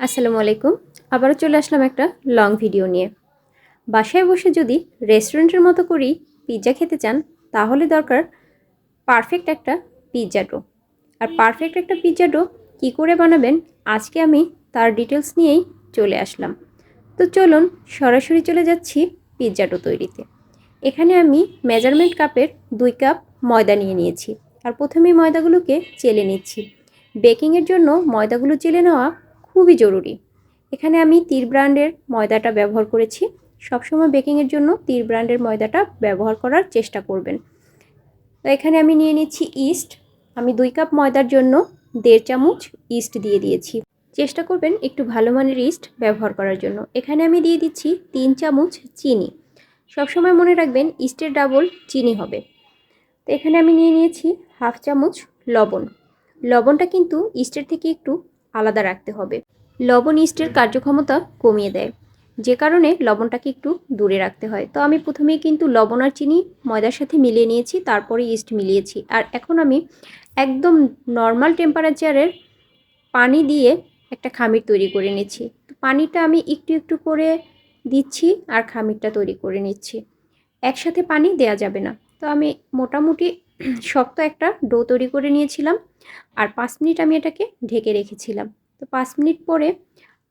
আসসালামু আলাইকুম। আবারও চলে আসলাম একটা লং ভিডিও নিয়ে। বাসায় বসে যদি রেস্টুরেন্টের মতো করি পিৎজা খেতে চান, তাহলে দরকার পারফেক্ট একটা পিৎজা ডো। আর পারফেক্ট একটা পিৎজা ডো কী করে বানাবেন, আজকে আমি তার ডিটেলস নিয়েই চলে আসলাম। তো চলুন সরাসরি চলে যাচ্ছি পিৎজা ডো তৈরিতে। এখানে আমি মেজারমেন্ট কাপের দুই কাপ ময়দা নিয়ে নিয়েছি। আর প্রথমেই ময়দাগুলোকে চেলে নিচ্ছি। বেকিংয়ের জন্য ময়দাগুলো চেলে নেওয়া খুবই জরুরি। এখানে আমি তীর ব্র্যান্ডের ময়দাটা ব্যবহার করেছি। সবসময় বেকিংয়ের জন্য তীর ব্র্যান্ডের ময়দাটা ব্যবহার করার চেষ্টা করবেন। তো এখানে আমি নিয়ে নিচ্ছি ইস্ট আমি দুই কাপ ময়দার জন্য দেড় চামচ ইস্ট দিয়ে দিয়েছি। চেষ্টা করবেন একটু ভালো মানের ইস্ট ব্যবহার করার জন্য। এখানে আমি দিয়ে দিচ্ছি তিন চামচ চিনি। সবসময় মনে রাখবেন ইস্টের ডাবল চিনি হবে। তো এখানে আমি নিয়ে নিয়েছি হাফ চামচ লবণ। লবণটা কিন্তু ইস্টের থেকে একটু আলাদা রাখতে হবে। লবণ ইস্টের কার্যক্ষমতা কমিয়ে দেয়। যে কারণে লবণটাকে একটু দূরে রাখতে হয়। তো আমি প্রথমেই কিন্তু লবণ আর চিনি ময়দার সাথে মিলিয়ে নিয়েছি, তারপরে ইস্ট মিলিয়েছি। আর এখন আমি একদম নর্মাল টেম্পারেচারের পানি দিয়ে একটা খামির তৈরি করে নিচ্ছি। তো পানিটা আমি একটু একটু করে দিচ্ছি আর খামিরটা তৈরি করে নিচ্ছি। একসাথে পানি দেয়া যাবে না। তো আমি মোটামুটি শক্ত একটা ডো তৈরি করে নিয়েছিলাম। আর পাঁচ মিনিট আমি এটাকে ঢেকে রেখেছিলাম। তো পাঁচ মিনিট পরে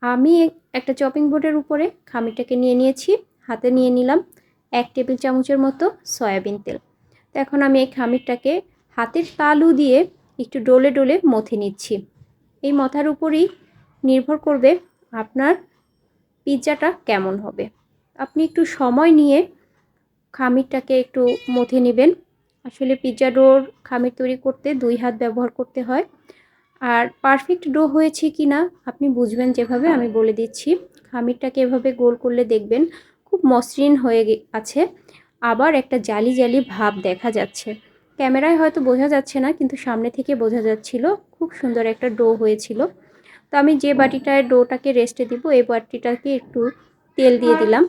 আমি একটা চপিং বোর্ডের উপরে খামিরটাকে নিয়ে নিয়েছি, হাতে নিয়ে নিলাম এক টেবিল চামচের মতো সয়াবিন তেল। তো এখন আমি এই খামিরটাকে হাতের তালু দিয়ে একটু ডোলে ডোলে মথে নিচ্ছি। এই মথার উপরেই নির্ভর করবে আপনার পিৎজাটা কেমন হবে। আপনি একটু সময় নিয়ে খামিরটাকে একটু মথে নেবেন। আসলে পিৎজা ডোর খামির তৈরি করতে দুই হাত ব্যবহার করতে হয়। আর পারফেক্ট ডো হয়েছে কি না আপনি বুঝবেন যেভাবে আমি বলে দিচ্ছি। খামিরটাকে এভাবে গোল করলে দেখবেন খুব মসৃণ হয়ে আছে। আবার একটা জালি জালি ভাব দেখা যাচ্ছে। ক্যামেরায় হয়তো বোঝা যাচ্ছে না, কিন্তু সামনে থেকে বোঝা যাচ্ছিল খুব সুন্দর একটা ডো হয়েছিল। তো আমি যে বাটিটায় ডোটাকে রেস্টে দিব, এই বাটিটাকে একটু তেল দিয়ে দিলাম।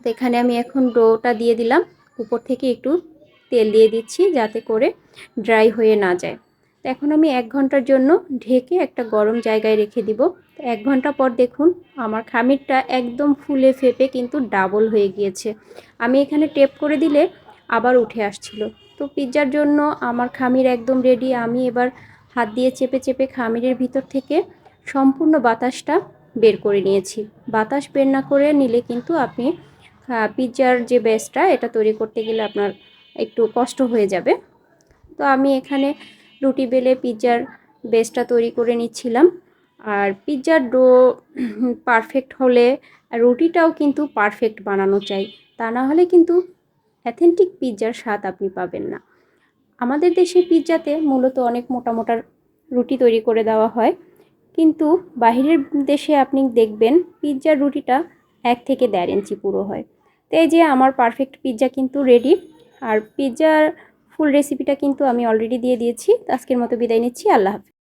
তো এখানে আমি এখন ডোটা দিয়ে দিলাম। উপর থেকে একটু তেল দিয়ে দিচ্ছি যাতে করে ড্রাই হয়ে না যায়। তো এখন আমি এক ঘণ্টার জন্য ঢেকে একটা গরম জায়গায় রেখে দিব। তো এক ঘণ্টা পর দেখুন আমার খামিরটা একদম ফুলে ফেপে কিন্তু ডাবল হয়ে গিয়েছে। আমি এখানে টেপ করে দিলে আবার উঠে আসছিল। তো পিৎজার জন্য আমার খামির একদম রেডি। আমি এবার হাত দিয়ে চেপে চেপে খামিরের ভিতর থেকে সম্পূর্ণ বাতাসটা বের করে নিয়েছি। বাতাস বের না করে নিলে কিন্তু আপনি পিৎজার যে বেসটা এটা তৈরি করতে গেলে আপনার একটু কষ্ট হয়ে যাবে। তো আমি এখানে রুটি বেলে পিৎজার বেসটা তৈরি করে নিচ্ছিলাম। আর পিৎজার ডো পারফেক্ট হলে রুটিটাও কিন্তু পারফেক্ট বানানো চাই। তা না হলে কিন্তু অ্যাথেন্টিক পিৎজার স্বাদ আপনি পাবেন না। আমাদের দেশে পিৎজাতে মূলত অনেক মোটা মোটা রুটি তৈরি করে দেওয়া হয়। কিন্তু বাহিরের দেশে আপনি দেখবেন পিৎজার রুটিটা এক থেকে দেড় ইঞ্চি পুরো হয়। তো এই যে আমার পারফেক্ট পিৎজা কিন্তু রেডি আর পিৎজার ফুল রেসিপিটা কিন্তু আমি অলরেডি দিয়ে দিয়েছি। আজকের মতো বিদায় নিচ্ছি। আল্লাহ হাফিজ।